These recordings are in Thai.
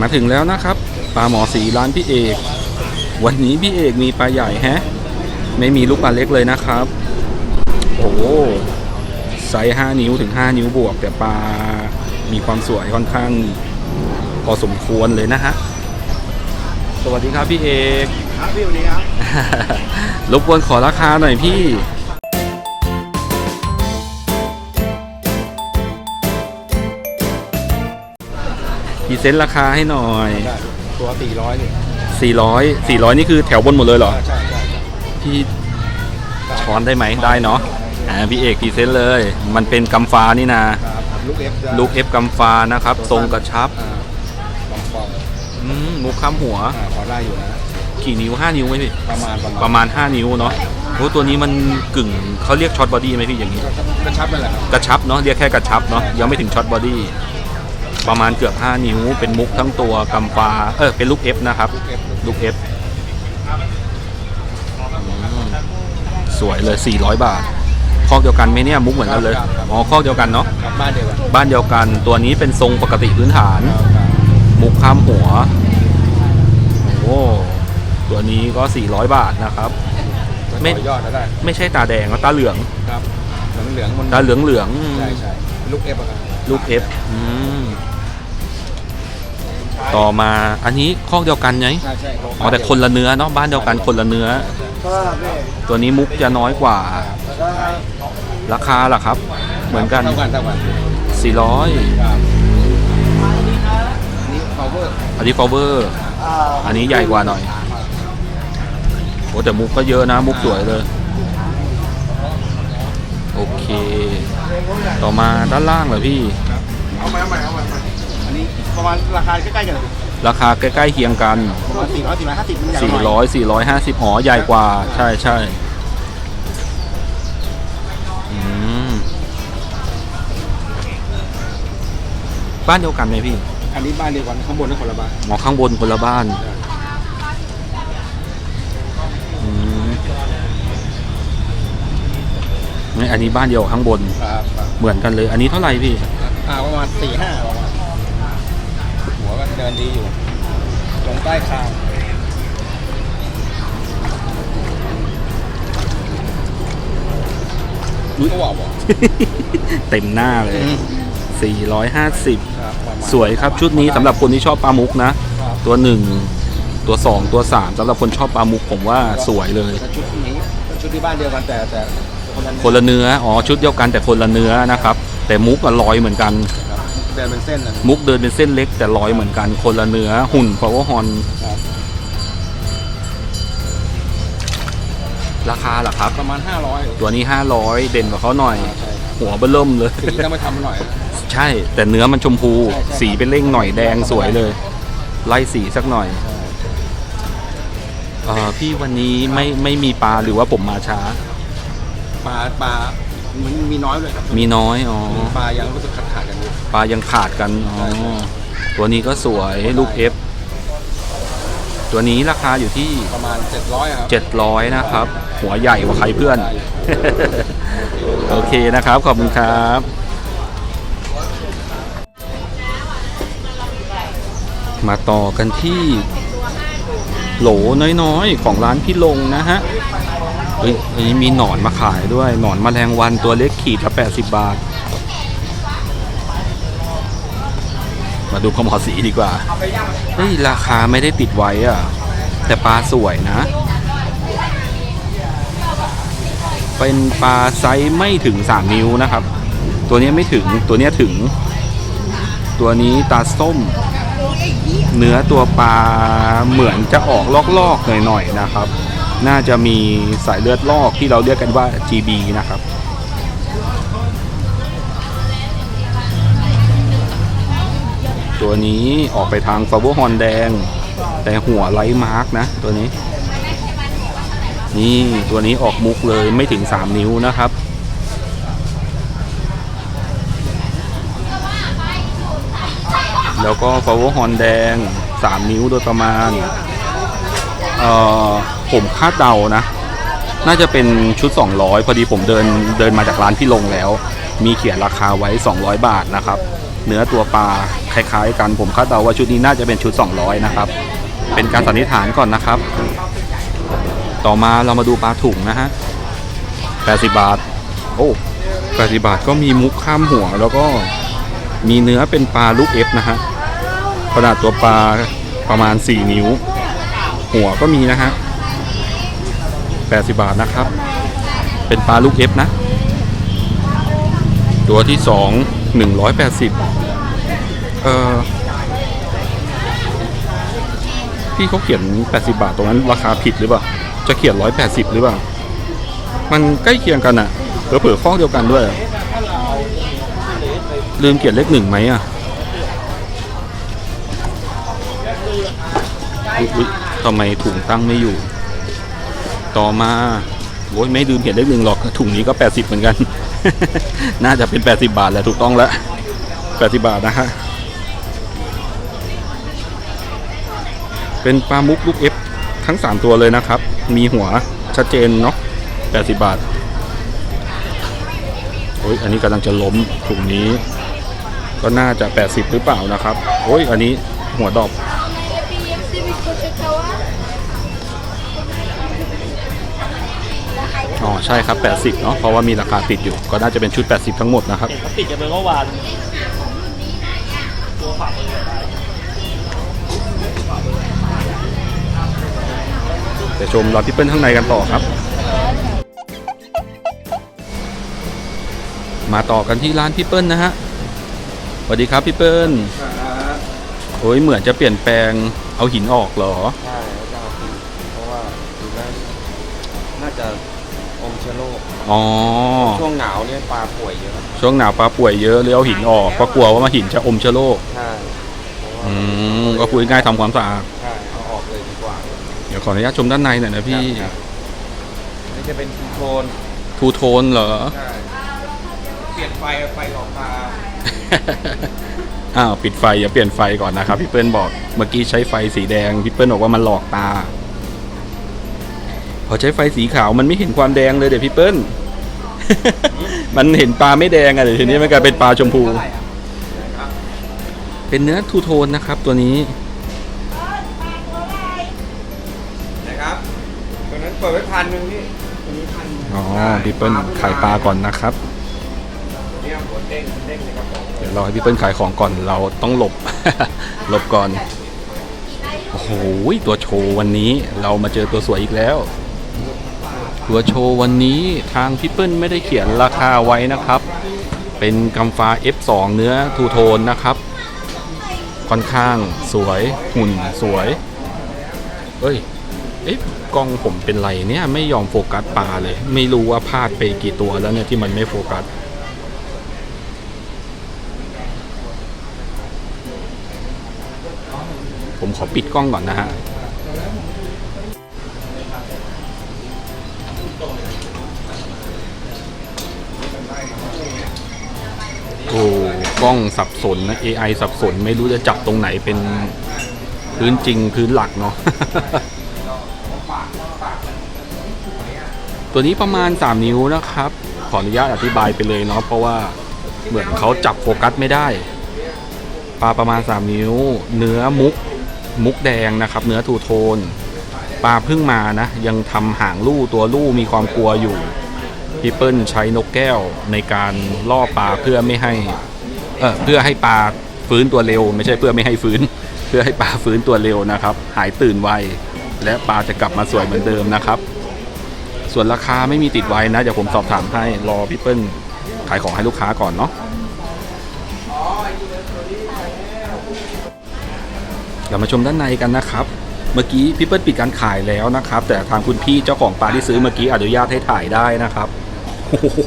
มาถึงแล้วนะครับปลาหมอสีร้านพี่เอก วันนี้พี่เอกมีปลาใหญ่แฮะ ไม่มีลูกปลาเล็กเลยนะครับ โอ้โหไซส์5นิ้วถึง 5 นิ้วบวก แต่ปลามีความสวยค่อนข้างพอสมควรเลยนะฮะ สวัสดีครับพี่เอก ครับพี่วันนี้ครับ รบกวนขอราคาหน่อยพี่ พรีเซนต์ราคาให้หน่อย ได้ตัวสี่ร้อยนี่400 400 นี่คือแถวบนหมดเลยเหรอ ใช่ใช่ใช่พี่ช้อนได้ไหมได้เนาะอ่าพี่เอกพรีเซนต์เลย มันเป็นกำฟ้านี่นะ ครับลูกเอฟจะลูกเอฟกำฟ้านะครับ ทรงกระชับอ่าฟองฟองอืมมุกข้ามหัว อ่าพอได้อยู่นะ กี่นิ้ว 5 นิ้วไหมพี่ ประมาณประมาณประมาณ 5 นิ้วเนาะโอ้ตัวนี้มันกึ่งเขาเรียกช็อตบอดี้ไหมพี่อย่างนี้ กระชับนั่นแหละครับกระชับเนาะเรียกแค่กระชับเนาะยังไม่ถึงช็อตบอดี้ ประมาณเกือบ 5 นิ้ว เป็นมุกทั้งตัวกำฟ้าเออเป็นลูกเอฟนะครับ ลูกเอฟลูกเอฟสวยเลย 400 บาท คอกเดียวกันไหมเนี่ยมุกเหมือนกันเลยอ๋อคอกเดียวกันเนาะครับบ้านเดียวกันบ้านเดียวกันตัวนี้เป็นทรงปกติพื้นฐานครับครับมุกข้ามหัวโอ้ตัวนี้ก็ 400 บาทนะครับ ไม่ต่อยอดแล้วได้ไม่ใช่ตาแดงก็ตาเหลืองครับเหลืองเหลืองๆมันตาเหลืองเหลืองๆใช่ใช่ลูกเอฟอะครับลูกเอฟอืม ต่อมาอันนี้คอกเดียวกันไงใช่ใช่อ๋อแต่คนละเนื้อเนาะบ้านเดียวกันคนละเนื้อตัวนี้มุกจะน้อยกว่าราคาล่ะครับ เหมือนกัน เท่ากันเท่ากัน400 ครับอันนี้ power อันนี้ cover อันนี้ใหญ่กว่าหน่อยโอ้แต่มุกก็เยอะนะมุกสวยเลย โอเค ต่อมาด้านล่างเหรอพี่ เอาใหม่เอาใหม่เอาใหม่อันนี้ ประมาณราคาใกล้ๆกันราคาใกล้ๆเคียงกัน ประมาณสี่ร้อยสี่ร้อยห้าสิบมันใหญ่หน่อย400 450อ๋อใหญ่กว่า ใช่ใช่อืมบ้านเดียวกันไหมพี่อันนี้บ้านเดียวกันข้างบนนั่นคนละบ้านหมอข้างบนคนละบ้านอืมนี่อันนี้บ้านเดียวข้างบน ครับครับเหมือนกันเลย อันนี้เท่าไหร่พี่ อ่าประมาณสี่ห้าประมาณ หัวก็เดินดีอยู่ลงใต้คางอุ๊ยก็บอกบอกเต็มหน้าเลย 450ครับประมาณสวยครับชุดนี้สำหรับคนที่ชอบปลามุกนะครับตัวหนึ่งตัวสองตัวสามสำหรับคนชอบปลามุกผมว่าสวยเลยแต่ชุดนี้ชุดที่บ้านเดียวกันแต่แต่คนละคนละเนื้อ อ๋อ ชุดเดียวกันแต่คนละเนื้อนะครับ แต่มุกอะลอยเหมือนกันครับ เดินเป็นเส้นนะมุกเดินเป็นเส้นเล็กแต่ลอยเหมือนกันคนละเนื้อหุ่น power horn ครับราคาล่ะครับ ประมาณห้าร้อยตัวนี้ 500 เด่นกว่าเขาหน่อย ใช่ครับหัวเบิ่มเลย สีต้องไปทำหน่อยนะใช่ แต่เนื้อมันชมพู ใช่ใช่ สีเป็นเร่งหน่อยแดงสวยเลย ไล่สีสักหน่อยเออพี่วันนี้ไม่ไม่มีปลาหรือว่าผมมาช้า ปลาปลามันมีน้อยเลยครับมีน้อยอ๋อปลายังรู้สึก ปลายังขาดกันอ๋อใช่ใช่ตัวนี้ก็สวยลูกเอฟตัวนี้ราคาอยู่ที่ประมาณเจ็ดร้อยครับ700 นะครับ หัวใหญ่กว่าใครเพื่อน โอเคนะครับ ขอบคุณครับมาต่อกันที่โหลน้อยๆ ของร้านพี่ลงนะฮะเฮ้ยอันนี้มีหนอนมาขายด้วย หนอนแมลงวันตัวเล็กขีดละ 80 บาท มาดูขมอสีดีกว่า เฮ้ย ราคาไม่ได้ติดไว้อะแต่ปลาสวยนะ เป็นปลาไซส์ไม่ถึง 3 นิ้วนะครับ ตัวนี้ไม่ถึงตัวนี้ถึง ตัวนี้ตาส้ม เนื้อตัวปลาเหมือนจะออกลอกๆหน่อยๆนะครับ น่าจะมีสายเลือดลอกที่เราเรียกกันว่า GB นะครับ ตัวนี้ออกไปทางฟาเวอร์ฮอนแดง แต่หัวไลท์มาร์กนะตัวนี้ นี่ตัวนี้ออกมุกเลยไม่ถึง 3 นิ้วนะครับ แล้วก็ power horn แดง 3 นิ้วโดยประมาณเอ่อผมคาดเดานะ น่าจะเป็นชุด 200 พอดีผมเดินเดินมาจากร้านพี่ลงแล้ว มีเขียนราคาไว้ 200 บาทนะครับ เนื้อตัวปลา คล้ายๆ กันผมคาดเดาว่าชุดนี้น่าจะเป็นชุด 200 นะครับ เป็นการสันนิษฐานก่อนนะครับ ต่อมาเรามาดูปลาถุงนะฮะ80 บาท โอ้80บาทก็มีมุกข้ามหัว แล้วก็มีเนื้อเป็นปลาลูกเอฟนะฮะขนาดตัวปลาประมาณ 4 นิ้ว หัวก็มีนะฮะ80 บาทนะครับ เป็นปลาลูกเอฟนะ ตัวที่ 2 180 เออพี่เขาเขียน 80 บาทตรงนั้นราคาผิดหรือเปล่า จะเขียน 180 หรือเปล่า มันใกล้เคียงกันอะเผื่อๆข้อเดียวกันด้วย ลืมเขียนเลขหนึ่งไหมอะอุ๊ยทำไมถุงตั้งไม่อยู่ ต่อมาโอ้ยไม่ลืมเขียนเลขหนึ่งหรอก ถุงนี้ก็ 80 เหมือนกัน น่าจะเป็น 80 บาทแหละถูกต้องแล้ว 80 บาทนะฮะ เป็นปลามุกลูกเอฟทั้ง 3 ตัวเลยนะครับ มีหัวชัดเจนเนาะ80 บาทโอ้ยอันนี้กำลังจะล้มถุงนี้ ก็น่าจะ 80 หรือเปล่านะครับโอ้ยอันนี้หัวดอกอ๋อใช่ครับ 80 เนาะเพราะว่ามีราคาติดอยู่ ก็น่าจะเป็นชุด 80 ทั้งหมดนะครับเห็นเขาติดกันไปเมื่อวานเดี๋ยวชมรอพี่เปิ้ลข้างในกันต่อครับ มาต่อกันที่ร้านพี่เปิ้ลนะฮะสวัสดีครับพี่เปิ้ลโอ้ยเหมือนจะเปลี่ยนแปลงเอาหินออกเหรอ ใช่แล้วจะเอาผิดเพราะว่าดูแล้วน่าจะอมเชื้อโรคอ๋อ ช่วงหนาวเนี่ยปลาป่วยเยอะช่วงหนาวปลาป่วยเยอะเลยเอาหินออกเพราะกลัวว่ามาหินจะอมเชื้อโรค ใช่เพราะว่าอืมก็คุยง่ายๆทำความสะอาด ขออนุญาตชมด้านในหน่อยนะพี่ครับ นี่จะเป็นคีโทนทูโทนเหรอ ใช่เปลี่ยนไฟไฟหลอกปลาอ้าวปิดไฟอย่าเปลี่ยนไฟก่อนนะครับพี่เปิ้ลบอกเมื่อกี้ใช้ไฟสีแดงพี่เปิ้ลบอกว่ามันหลอกตา พอใช้ไฟสีขาวมันไม่เห็นความแดงเลยเดี๋ยวพี่เปิ้ล มันเห็นปลาไม่แดงอะเดี๋ยวทีนี้มันกลายเป็นปลาชมพูนะครับเป็นเนื้อทูโทนนะครับ ตัวนี้ ปิดไว้พันหนึ่งพี่ตัวนี้พันอ๋อพี่เปิ้ลขายปลาก่อนนะครับ เนี่ยหัวเด้งเด้งในกระป๋องเดี๋ยวเราให้พี่เปิ้ลขายของก่อนเราต้องหลบ หลบก่อน โอ้โหตัวโชว์วันนี้เรามาเจอตัวสวยอีกแล้ว ตัวโชว์วันนี้ทางพี่เปิ้ลไม่ได้เขียนราคาไว้นะครับ เป็นกัมฟา F2 เนื้อทูโทนนะครับ ค่อนข้างสวยหุ่นสวย เอ้ย เอ๊ะกล้องผมเป็นไรเนี่ยไม่ยอมโฟกัสปลาเลย ไม่รู้ว่าพลาดไปกี่ตัวแล้วเนี่ยที่มันไม่โฟกัสผมขอปิดกล้องก่อนนะฮะโอ้กล้องสับสนนะ AI สับสนไม่รู้จะจับตรงไหนเป็นพื้นจริงพื้นหลักเนาะ ตัวนี้ประมาณ 3 นิ้วนะครับ ขออนุญาตอธิบายไปเลยเนาะเพราะว่าเหมือนเขาจับโฟกัสไม่ได้ปลาประมาณ 3 นิ้ว เนื้อมุกมุกแดงนะครับ เนื้อทูโทนปลาเพิ่งมานะ ยังทำหางลู่ตัวลู่มีความกลัวอยู่พี่เปิ้ลใช้นกแก้วในการล่อปลาเพื่อไม่ให้เออเพื่อให้ปลาฟื้นตัวเร็ว ไม่ใช่เพื่อไม่ให้ฟื้น เพื่อให้ปลาฟื้นตัวเร็วนะครับ หายตื่นไวและปลาจะกลับมาสวยเหมือนเดิมนะครับ ส่วนราคาไม่มีติดไว้นะ เดี๋ยวผมสอบถามให้รอพี่เปิ้ลขายของให้ลูกค้าก่อนเนาะเรามาชมด้านในกันนะครับ เมื่อกี้พี่เปิ้ลปิดการขายแล้วนะครับ แต่ทางคุณพี่เจ้าของปลาที่ซื้อเมื่อกี้อนุญาตให้ถ่ายได้นะครับโอ้โห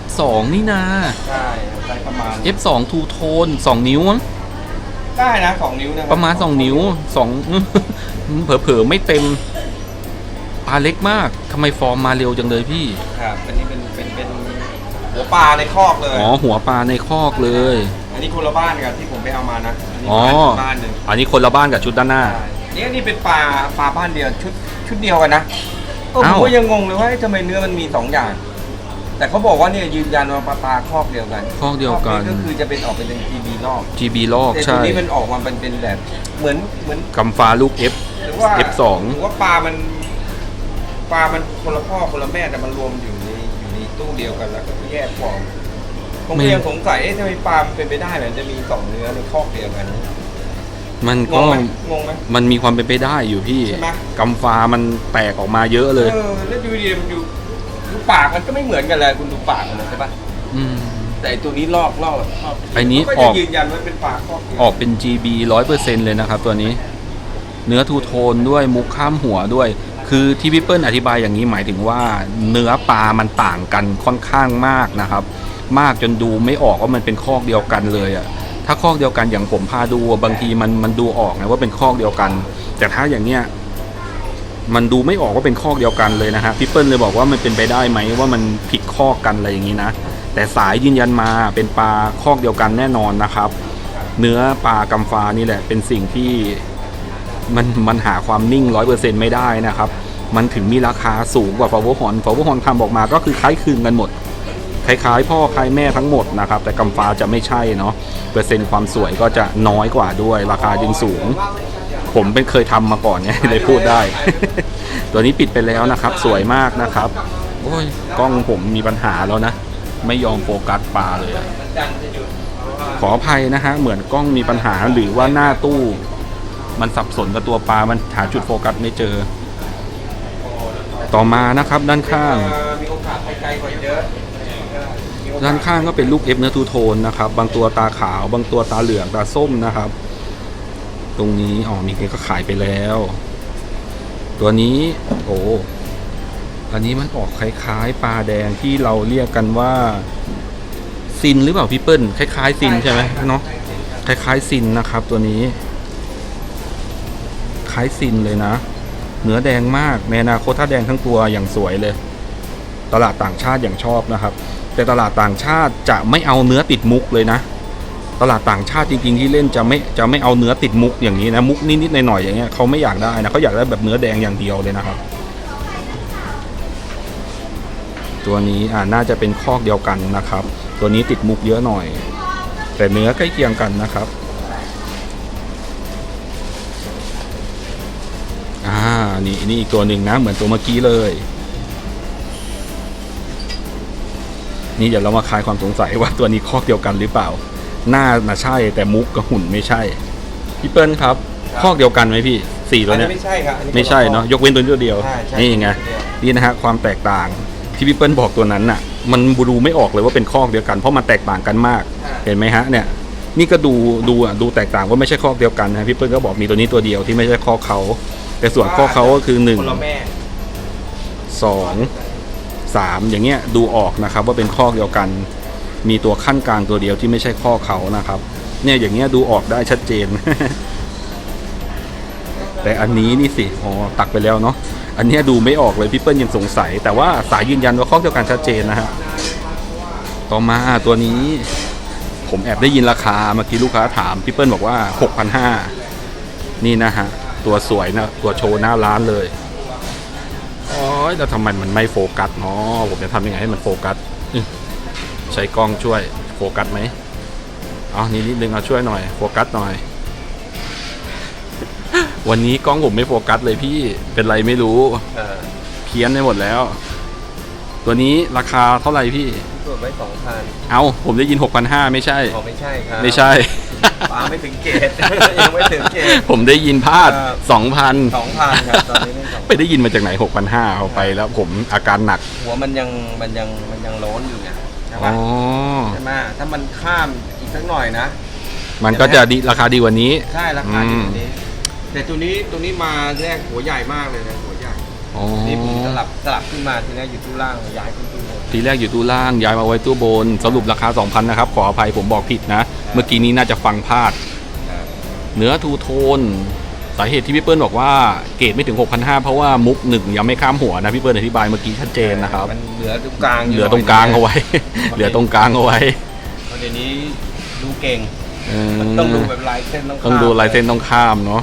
F2 นี่นาใช่ใช้ประมาณ F2 ทูโทน2นิ้วมั้งได้นะสองนิ้วนะคบประมาณ 2 นิ้ว2เผลอๆไม่เต็มป ลาเล็กมากทำไมฟอร์มมาเร็วจังเลยพี่ ครับอันนี้เป็นเป็นเป็นหัวปลาในคอกเลย อ๋อหัวปลาในคอกเลย อันนี้คนละบ้านกับที่ผมไปเอามานะอันนี้อ๋อบ้านบ้านหนึ่งอันนี้คนละบ้านกับชุดด้านหน้า ใช่นี่นี่เป็นปลาปลาบ้านเดียวชุดชุดเดียวกันนะเออผอ้ามว ก็ยังงงเลยว่าเอ๊ะทำไมเนื้อมันมีสองอย่าง แต่เขาบอกว่าเนี่ยยืนยันว่าปลาปลาคอกเดียวกันคอกเดียวกันก็คือจะเป็นออกเป็นเป็นทีบีลอก GB ลอกแต่ตัวใช่นี้มันออกมาเป็นเป็นแบบเหมือนเหมือนกำฟ้าลูก F หรือว่า F2 หรือว่าปลามัน ปลามันคนละพ่อคนละแม่แต่มันรวมอยู่ในอยู่ในตู้เดียวกันแล้วก็แยกฟอร์มผมไม่ก็ยังสงสัยเอ๊ะทำไมปลามันเป็นไปได้เหมือนจะมีสองเนื้อในคอกเดียวกัน มันงก็งไหมงงไหม มันมีความเป็นไปได้อยู่พี่ใช่ไหม กำฟ้ามันแตกออกมาเยอะเลย เออแล้วดูดีมันดูดูปากมันก็ไม่เหมือนกันเลยคุณดูปากมันนะใช่ปะอืม แต่ไอ้ตัวนี้ลอกลอกลอกไอ้นี้ก็อจะอก ยืนยันว่าเป็นปลาคอกเดียวออกเป็น GB ร้อยเปอร์เซ็นเลยนะครับตัวนี้ เนื้อทูโทนด้วยมุกข้ามหัวด้วย คือที่พี่เปิ้ลอธิบายอย่างนี้หมายถึงว่าเนื้อปลามันต่างกันค่อนข้างมากนะครับ มากจนดูไม่ออกว่ามันเป็นคอกเดียวกันเลยอะถ้าคอกเดียวกันอย่างผมพาดูบางทีมันมันดูออกนะว่าเป็นคอกเดียวกัน แต่ถ้าอย่างเนี้ยมันดูไม่ออกว่าเป็นคอกเดียวกันเลยนะฮะพี่เปิ้ลเลยบอกว่ามันเป็นไปได้ไหมว่ามันผิดคอกกันอะไรอย่างนี้นะแต่สายยืนยันมาเป็นปลาคอกเดียวกันแน่นอนนะครับ เนื้อปลากำฟ้านี่แหละเป็นสิ่งที่ มันมันหาความนิ่งร้อยเปอร์เซ็นไม่ได้นะครับ มันถึงมีราคาสูงกว่าฟา w วฮอนฟา w วฮอนทำออกมาก็คือคล้ายคลึงกันหมด คล้ายๆ พ่อคล้ายแม่ทั้งหมดนะครับ แต่กำฟ้าจะไม่ใช่เนาะเปอร์เซ็นต์ความสวยก็จะน้อยกว่าด้วย ราคาจึงสูง ผมเป็นเคยทำมาก่อนเนี่ยเลยพูดได้ ตัวนี้ปิดไปแล้วนะครับ สวยมากนะครับโอ้ยกล้องผมมีปัญหาแล้วนะ ไม่ยอมโฟกัสปลาเลยอะขออภัยนะฮะเหมือนกล้องมีปัญหาหรือว่าหน้าตู้ มันสับสนกับตัวปลา มันหาจุดโฟกัสไม่เจอ ต่อมานะครับด้านข้าง มีโอกาสไปไกลกว่าเยอะด้านข้างก็เป็นลูกเอฟเนื้อทูโทนนะครับ บางตัวตาขาว บางตัวตาเหลือง ตาส้มนะครับ ตรงนี้ อ๋อ มีคนก็ขายไปแล้ว ตัวนี้ โอ้ อันนี้มันออกคล้ายๆ ปลาแดงที่เราเรียกกันว่า ซินหรือเปล่าพี่เปิ้ล คล้ายๆซินใช่ไหมเนาะ คล้ายๆซินนะครับตัวนี้ คล้ายซินเลยนะ เนื้อแดงมากในอนาคตถ้าแดงทั้งตัวอย่างสวยเลย ตลาดต่างชาติอย่างชอบนะครับ แต่ตลาดต่างชาติจะไม่เอาเนื้อติดมุกเลยนะ ตลาดต่างชาติจริงๆที่เล่นจะไม่จะไม่เอาเนื้อติดมุกอย่างนี้นะมุกนิดๆหน่อยๆอย่างเงี้ยเขาไม่อยากได้นะเขาอยากได้แบบเนื้อแดงอย่างเดียวเลยนะครับ ตัวนี้อ่าน่าจะเป็นคอกเดียวกันนะครับ ตัวนี้ติดมุกเยอะหน่อย แต่เนื้อใกล้เคียงกันนะครับ อ่านี่นี่อีกตัวหนึ่งนะเหมือนตัวเมื่อกี้เลย นี่เดี๋ยวเรามาคลายความสงสัยว่าตัวนี้คอกเดียวกันหรือเปล่า หน้าน่ะใช่แต่มุกกับหุ่นไม่ใช่พี่เปิ้ลครับ คอกเดียวกันไหมพี่สี่ตัวอันเนี้นี้ยไม่ใช่ครับอัไม่ใช่เนาะยกเว้นตัวเดียวใช่ใช่นี่ไงนี่นะฮะความแตกต่างที่พี่เปิ้ลบอกตัวนั้นน่ะ มันดูไม่ออกเลยว่าเป็นคอกเดียวกันเพราะมันแตกต่างกันมาก เห็นไหมฮะเนี่ยนี่ก็ดูดูอะดูแตกต่างว่าไม่ใช่คอกเดียวกันนะพี่เปิ้ลก็บอกมีตัวนี้ตัวเดียวที่ไม่ใช่คอกเขา แต่ส่วนคอกเขาก็คือหนึ่งคนละแม่สองสามอย่างเงี้ยดูออกนะครับว่าเป็นคอกเดียวกัน มีตัวขั้นกลางตัวเดียวที่ไม่ใช่คอกเขานะครับ เนี่ยอย่างเงี้ยดูออกได้ชัดเจน แต่อันนี้นี่สิอ๋อตักไปแล้วเนาะอันเนี้ยดูไม่ออกเลยพี่เปิ้ลยังสงสัย แต่ว่าสายยืนยันว่าคอกเดียวกันชัดเจนนะฮะต่อมาตัวนี้ ผมแอบได้ยินราคาเมื่อกี้ลูกค้าถามพี่เปิ้ลบอกว่า 6,500 นี่นะฮะ ตัวสวยนะตัวโชว์หน้าร้านเลยโอ้ยแล้วทำไมมันไม่โฟกัสเนาะผมจะทำยังไงให้มันโฟกัสอื้อใช้กล้องช่วยโฟกัสไหมเอานี่นิดนึงเอาช่วยหน่อยโฟกัสหน่อย วันนี้กล้องผมไม่โฟกัสเลยพี่เป็นไรไม่รู้เออเพี้ยนไปหมดแล้ว ตัวนี้ราคาเท่าไหร่พี่ตรวจไว้สองพันเอาผมได้ยิน6,500ไม่ใช่อ๋อไม่ใช่ครับไม่ใช่ ปลาไม่ถึงเกตยังไม่ถึงเกต ผมได้ยินพลาดครับ2,000 สองพันครับตอนนี้ไม่สองไปได้ยินมาจากไหน 6,500เอาไปแล้วผมอาการหนัก หัวมันยังมันยังมันยังโล้นอยู่ไงใช่อ๋ปะอ ใช่ไหมถ้ามันข้ามอีกสักหน่อยนะ มันก็จะดีราคาดีกว่านี้ ใช่ราคาอือยู่มนี้ แต่ตัวนี้ตัวนี้มาแรกหัวใหญ่มากเลยนะหัวใหญ่ อ๋อ นี่ผมสลับสลับขึ้นมาทีนี้อยู่ตู้ล่างย้ายขึ้นตู้บน ทีแรกอยู่ตู้ล่างย้ายมาไว้ตู้บน สรุปราคา 2,000 นะครับ ขออภัยผมบอกผิดนะ เมื่อกี้นี้น่าจะฟังพลาด เนื้อทูโทน สาเหตุที่พี่เปิ้ลบอกว่าเกรดไม่ถึง 6,500 เพราะว่ามุกหนึ่งยังไม่ข้ามหัวนะพี่เปิ้ลอธิบายเมื่อกี้ชัดเจนนะครับ มันเหลือตรงกลางยู่เหลือตรงกลางเอาไว้ เหลือตรงกลางเอาไว้เพราะเดี๋ยวนี้ดูเก่งเออมันต้องดูแบบลายเส้นต้องต้องดูลายเส้นต้องข้ามเนาะ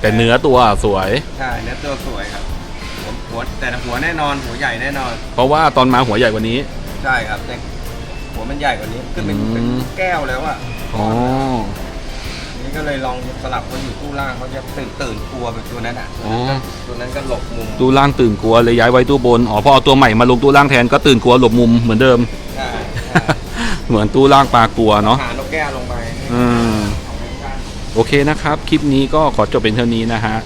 แต่เนื้อตัวสวย ใช่ เนื้อตัวสวยครับผมผม หัวแต่หัวแน่นอนหัวใหญ่แน่นอน เพราะว่าตอนมาหัวใหญ่กว่านี้ ใช่ครับแต่หัวมันใหญ่กว่านี้ขึ้นเป็นอืม เป็นแก้วแล้วอะอ๋อนี่ก็เลยลองสลับเขาอยู่ตู้ล่างเขาจะตื่นตื่นกลัวแบบตัวนั้นอะอ๋อ ตัวนั้นก็หลบมุมตู้ล่างตื่นกลัวเลยย้ายไว้ตู้บน อ๋อพอเอาตัวใหม่มาลงตู้ล่างแทนก็ตื่นกลัวหลบมุมเหมือนเดิม ใช่ใช่เหมือนตู้ล่างปลากลัวเนาะหานกแก้วลงไปอืมโอเคนะครับ คลิปนี้ก็ขอจบเป็นเท่านี้นะฮะ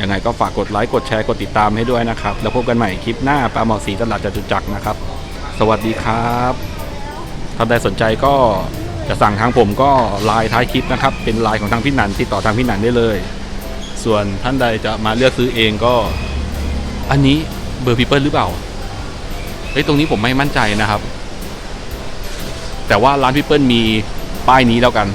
ยังไงก็ฝากกดไลค์กดแชร์กดติดตามให้ด้วยนะครับ แล้วพบกันใหม่คลิปหน้าปลาหมอสีตลาดจตุจักรนะครับ สวัสดีครับท่านใดสนใจก็จะสั่งทางผมก็ไลน์ท้ายคลิปนะครับ เป็นไลน์ของทางพี่นันติดต่อทางพี่นันได้เลย ส่วนท่านใดจะมาเลือกซื้อเองก็ อันนี้เบอร์พีเปิลหรือเปล่าเฮ้ยตรงนี้ผมไม่มั่นใจนะครับ แต่ว่าร้านพีเปิลมีป้ายนี้แล้วกัน